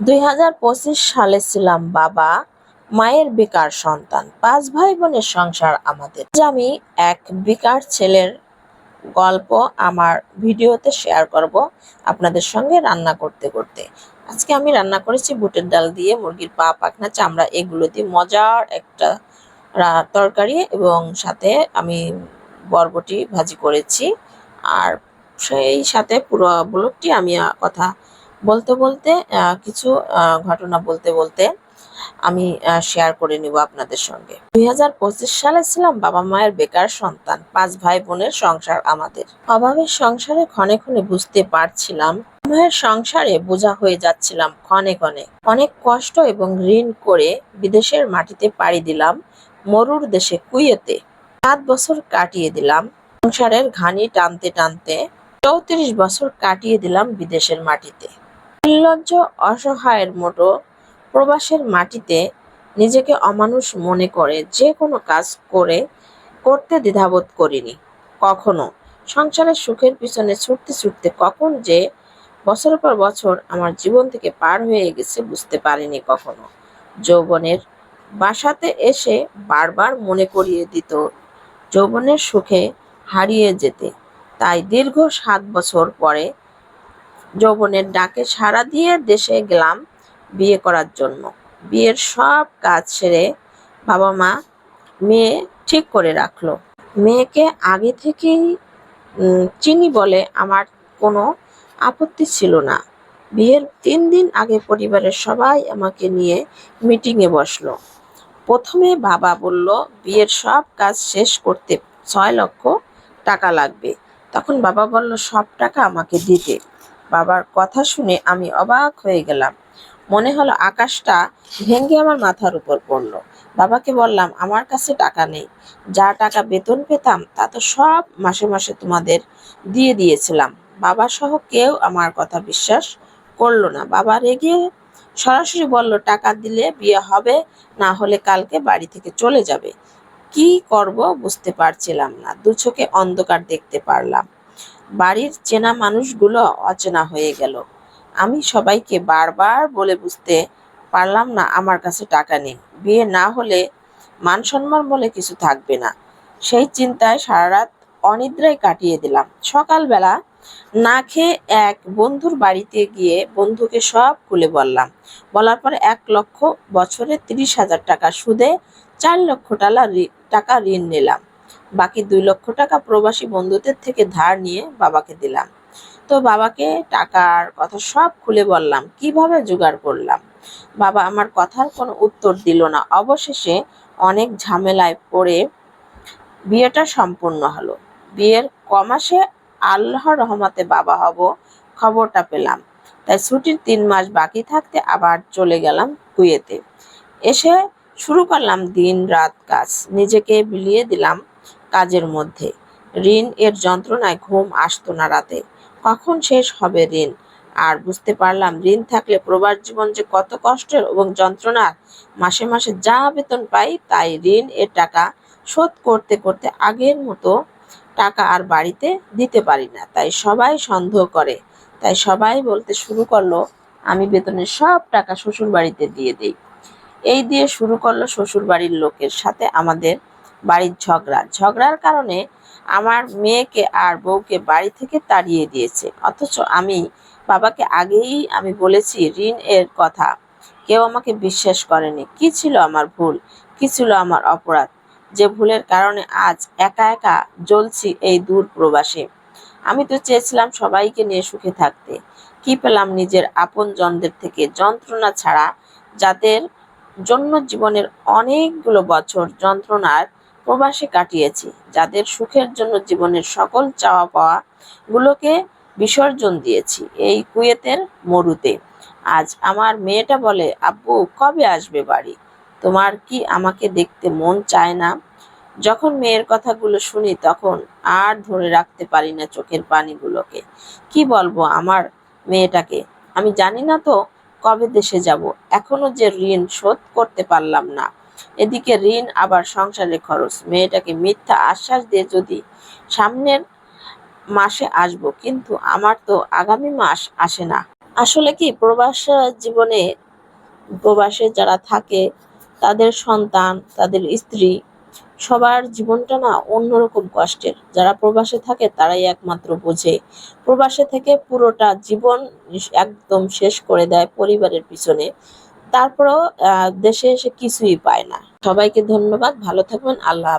দুই হাজার পঁচিশ সালে ছিলাম বাবা, মায়ের বেকার সন্তান। পাঁচ ভাই বোনের সংসার আমাদের। আমি এক বেকার ছেলের গল্প আমার ভিডিওতে শেয়ার করব আপনাদের সঙ্গে রান্না করতে করতে। আজকে আমি রান্না করেছি বুটের ডাল দিয়ে মুরগির পা, পাখনা, চামড়া, এগুলো দিয়ে মজার একটা তরকারি এবং সাথে আমি বরবটি ভাজি করেছি। আর সেই সাথে পুরো ব্লগটি আমি কথা বলতে বলতে কিছু ঘটনা বলতে বলতে আমি শেয়ার করে নিব আপনাদের সঙ্গে। দুই হাজার পঁচিশ সালে ছিলাম বাবা মায়ের বেকার সন্তান, পাঁচ ভাই বোনের সংসার আমাদের। অভাবের সংসারে ক্ষণে ক্ষণে বুঝতে পারছিলাম মায়ের সংসারে বোঝা হয়ে যাচ্ছিলাম ক্ষণে ক্ষণে। অনেক কষ্ট এবং ঋণ করে বিদেশের মাটিতে পাড়ি দিলাম, মরুর দেশে কুইয়েতে। সাত বছর কাটিয়ে দিলাম, সংসারের ঘানি টানতে টানতে চৌত্রিশ বছর কাটিয়ে দিলাম বিদেশের মাটিতে। নির্লজ্জ, অসহায়ের মতো প্রবাসের মাটিতে নিজেকে অমানুষ মনে করে, যে কোনো কাজ করে, করতে দ্বিধাবোধ করিনি। কখনো। সংসারের সুখের পিছনে ছুটতে ছুটতে কখন যে বছর পর বছর আমার জীবন থেকে পার হয়ে গেছে বুঝতে পারিনি কখনো। যৌবনের বাসাতে এসে বারবার মনে করিয়ে দিত যৌবনের সুখে হারিয়ে যেতে। তাই দীর্ঘ সাত বছর পরে যৌবনের ডাকে সাড়া দিয়ে দেশে গেলাম বিয়ে করার জন্য। বিয়ের সব কাজ সেরে বাবা মা, মেয়ে ঠিক করে রাখল। মেয়েকে আগে থেকেই চিনি বলে আমার কোনো আপত্তি ছিল না। বিয়ের তিন দিন আগে পরিবারের সবাই আমাকে নিয়ে মিটিংয়ে বসল। প্রথমে বাবা বলল, বিয়ের সব কাজ শেষ করতে ছয় লক্ষ টাকা লাগবে। তখন বাবা বলল, সব টাকা আমাকে দিতে। বাবার কথা শুনে আমি অবাক হয়ে গেলাম। মনে হলো আকাশটা ভেঙে আমার মাথার উপর পড়ল। বাবাকে বললাম, আমার কাছে টাকা নেই। যা টাকা বেতন পেতাম, তা তো সব মাসে মাসে তোমাদের দিয়ে দিয়েছিলাম। বাবা সহ কেউ আমার কথা বিশ্বাস করল না। বাবা রেগে সরাসরি বলল, টাকা দিলে বিয়ে হবে, না হলে কালকে বাড়ি থেকে চলে যাবে। কি করব বুঝতে পারছিলাম না। দু চোখে অন্ধকার দেখতে পারলাম। বাড়ির চেনা মানুষগুলো অচেনা হয়ে গেল। আমি সবাইকে বারবার বলে বুঝতে পারলাম না আমার কাছে টাকা নেই। বিয়ে না হলে মান সম্মান বলে কিছু থাকবে না। সেই চিন্তায় সারা রাত অনিদ্রায় কাটিয়ে দিলাম। সকালবেলা না খেয়ে এক বন্ধুর বাড়িতে গিয়ে বন্ধুকে সব খুলে বললাম। বলার পরে এক লক্ষ বছরে তিরিশ হাজার টাকা সুদে চার লক্ষ টাকা ঋণ নিলাম। বাকি দুই লক্ষ টাকা প্রবাসী বন্ধুদের থেকে ধার নিয়ে বাবাকে দিলাম। তো বাবাকে টাকার কথা সব খুলে বললাম, কীভাবে জোগাড় করলাম? বাবা আমার কথার কোনো উত্তর দিল না। অবশেষে অনেক ঝামেলায় পড়ে বিয়েটা সম্পূর্ণ হলো। বিয়ের কমাসে আল্লাহর রহমতে বাবা হব খবরটা পেলাম। তাই ছুটির তিন মাস বাকি থাকতে আবার চলে গেলাম কুয়েতে। এসে শুরু করলাম দিন রাত কাজ। নিজেকে বিলিয়ে দিলাম কাজের মধ্যে। ঋণ এর যন্ত্রণায় ঘুম আসতো না রাতে। কখন শেষ হবে ঋণ? আর বুঝতে পারলাম, ঋণ থাকলে প্রবাস জীবন যে কত কষ্টের এবং যন্ত্রণার। মাসে মাসে যা বেতন পাই তাই ঋণ এর টাকা শোধ করতে করতে আগের মতো টাকা আর বাড়িতে দিতে পারি না। তাই সবাই সন্দেহ করে। তাই সবাই বলতে শুরু করল, আমি বেতনের সব টাকা শ্বশুর বাড়িতে দিয়ে দিই। এই দিয়ে শুরু করল শ্বশুর বাড়ির লোকের সাথে আমাদের বাড়ির ঝগড়া। ঝগড়ার কারণে আমার মেয়েকে আর বউকে বাড়ি থেকে তাড়িয়ে দিয়েছে। অথচ আমি বাবাকে আগেই আমি বলেছি, ঋণ এর কথা। কেউ আমাকে বিশ্বাস করেনি। কি ছিল আমার ভুল? কি ছিল আমার অপরাধ? যে ভুলের কারণে আজ একা একা জ্বলছি এই দূর প্রবাসে। আমি তো চেয়েছিলাম সবাইকে নিয়ে সুখে থাকতে। কি পেলাম নিজের আপন জনদের থেকে? যন্ত্রণা ছাড়া যাদের জন্য জীবনের অনেকগুলো বছর যন্ত্রণার প্রবাসে কাটিয়েছি, যাদের সুখের জন্য জীবনের সকল চাওয়া পাওয়া গুলোকে বিসর্জন দিয়েছি এই কুয়েতের মরুতে। আজ আমার মেয়েটা বলে, আব্বু, কবে আসবে বাড়ি? তোমার কি আমাকে দেখতে মন চায় না? যখন মেয়ের কথাগুলো শুনি তখন আর ধরে রাখতে পারি না চোখের পানিগুলোকে। কি বলব আমার মেয়েটাকে? আমি জানি না তো কবে দেশে যাব, এখনও যে ঋণ শোধ করতে পারলাম না। এদিকে ঋণ, আবার সংসারে খরচ। মেয়েটাকে মিথ্যা আশ্বাস দিয়ে যদি সামনের মাসে আসব, কিন্তু আমার তো আগামী মাস আসে না। আসলে কি, প্রবাস জীবনে প্রবাসে যারা থাকে, তাদের সন্তান, তাদের স্ত্রী, সবার জীবনটা না অন্যরকম কষ্টের। যারা প্রবাসে থাকে, তারাই একমাত্র বোঝে। প্রবাসে থেকে পুরোটা জীবন একদম শেষ করে দেয় পরিবারের পিছনে। তারপরেও দেশে এসে কিছুই পায় না সবাইকে ধন্যবাদ ভালো থাকবেন আল্লাহ।